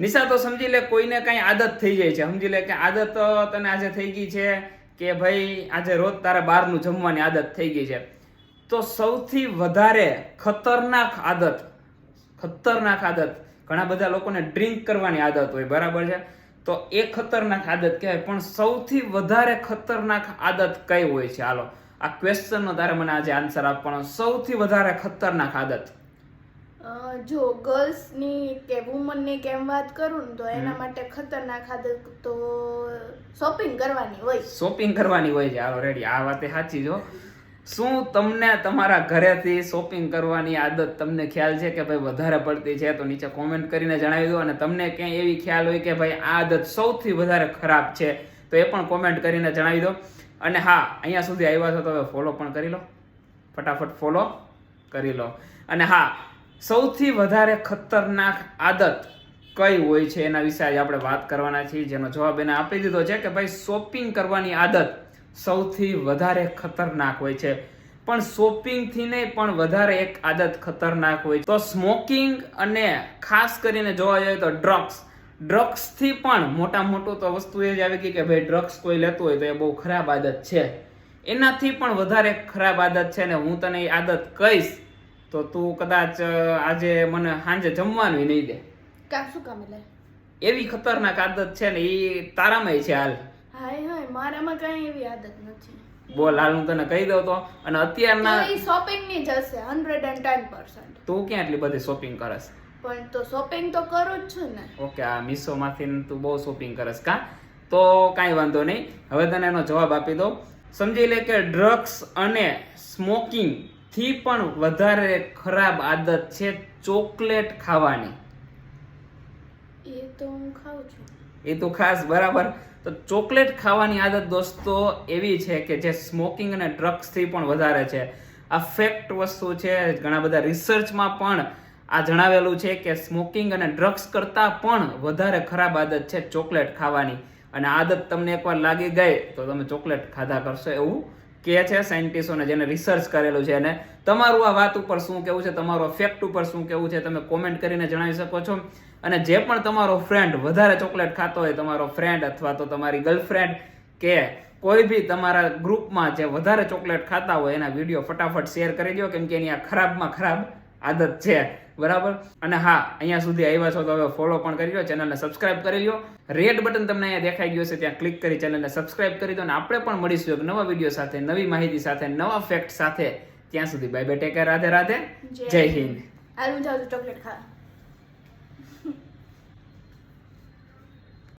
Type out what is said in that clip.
નિશા તો સમજી લે કોઈને કઈ આદત થઈ જાય છે. સમજી લે કે આદત તને આજે થઈ ગઈ છે કે ભાઈ આજે રોજ તારે બહારનું જમવાની આદત થઈ ગઈ છે. તો સૌથી વધારે ખતરનાક આદત ખતરનાક આદત, ઘણા બધા લોકોને ડ્રિંક કરવાની આદત હોય, બરાબર છે? તો એ ખતરનાક આદત કહેવાય. પણ સૌથી વધારે ખતરનાક આદત કઈ હોય છે? હાલો, આ ક્વેશ્ચનનો તારે મને આજે આન્સર આપવાનો. સૌથી વધારે ખતરનાક આદત. જો ગર્લ્સની કે વુમનની કે એમ વાત કરું ને તો એના માટે ખતરનાક આદત તો શોપિંગ કરવાની હોય. શોપિંગ કરવાની હોય છે. હાલો રેડી આ વાતે સાચી જો શું તમને તમારા ઘરેથી શોપિંગ કરવાની આદત તમને ખ્યાલ છે કે ભાઈ વધારે પડતી છે? તો નીચે કોમેન્ટ કરીને જણાવી દો અને તમને ક્યાંય એવી ખ્યાલ હોય કે ભાઈ આ આદત સૌથી વધારે ખરાબ છે? તો એ પણ કોમેન્ટ કરીને જણાવી દો. અને હા અહીંયા સુધી આવ્યા છો તો હવે ફોલો પણ કરી લો. ફટાફટ ફોલો કરી લો. અને હા સૌથી વધારે ખતરનાક આદત કઈ હોય છે એના વિશે આજે આપણે વાત કરવાના છીએ? જેનો જવાબ એને આપી દીધો છે કે ભાઈ શોપિંગ કરવાની આદત સૌથી વધારે ખતરનાક હોય છે. પણ શોપિંગથી નહીં, પણ વધારે એક આદત ખતરનાક હોય તો સ્મોકિંગ અને ખાસ કરીને જોવા જઈએ તો ડ્રગ્સ. ડ્રગ્સથી પણ મોટા મોટું તો વસ્તુ એ જ આવી ગઈ કે ભાઈ ડ્રગ્સ કોઈ લેતું હોય તો એ બહુ ખરાબ આદત છે. એનાથી પણ વધારે ખરાબ આદત છે ને હું તને એ આદત કહીશ તો તું કદાચ આજે મને સાંજે જમવાનું નહીં દે. કામ શું કામ એટલે? એવી ખતરનાક આદત છે ને એ તારામાં છે હાલ. હાય હાય મારામાં કઈ એવી આદત નથી. બોલ હાલ હું તને કહી દઉં તો. અને અત્યારના એ શોપિંગની જશે હશે હંડ્રેડ એન્ડ ટેન પર્સન્ટ તું ક્યાં એટલી બધી શોપિંગ કરસ પણ તો શોપિંગ તો કરું જ છું ને. ઓકે આ મીશોમાંથી તું બહુ શોપિંગ કરસ કા? તો કાંઈ વાંધો નહીં. હવે તને એનો જવાબ આપી દઉં. સમજી લે કે ડ્રગ્સ અને સ્મોકિંગ થી પણ વધારે ખરાબ આદત છે ચોકલેટ ખાવાની. એ તો હું ખાઉં છું. એ તો ખાસ બરાબર. તો ચોકલેટ ખાવાની આદત દોસ્તો એવી છે કે જે સ્મોકિંગ અને ડ્રગ્સથી પણ વધારે છે. આ ફેક્ટ વસ્તુ છે ઘણા બધા રિસર્ચમાં પણ આ જણાવેલું છે કે સ્મોકિંગ અને ડ્રગ્સ કરતાં પણ વધારે ખરાબ આદત છે ચોકલેટ ખાવાની. અને આદત તમને એકવાર લાગી ગઈ તો તમે ચોકલેટ ખાધા કરશો એવું કે છે સાયન્ટિસ્ટોને જેને રિસર્ચ કરેલું છે અને તમારું આ વાત ઉપર શું કેવું છે, તમારું ફેક્ટ ઉપર શું કેવું છે, તમે કોમેન્ટ કરીને જણાવી શકો છો. અને જે પણ તમારો ફ્રેન્ડ વધારે ચોકલેટ ખાતો હોય, તમારો ફ્રેન્ડ અથવા તો તમારી ગર્લફ્રેન્ડ કે કોઈ બી તમારા ગ્રુપમાં જે વધારે ચોકલેટ ખાતા હોય, એના વીડિયો ફટાફટ શેર કરી દો, કેમ કે એની આ ખરાબમાં ખરાબ આદત છે. બરાબર? અને હા અહીંયા સુધી આવ્યા છો તો હવે ફોલો પણ કરી લો ચેનલને સબસ્ક્રાઇબ કરી લો રેડ બટન તમને અહીંયા દેખાઈ ગયું છે ત્યાં ક્લિક કરી ચેનલને સબસ્ક્રાઇબ કરી દો અને આપણે પણ મળીશું એક નવા વીડિયો સાથે નવી માહિતી સાથે નવા ફેક્ટ સાથે. ત્યાં સુધી bye bye take Radhe Radhe જય હિન્દ. હું ચોકલેટ ખાવા.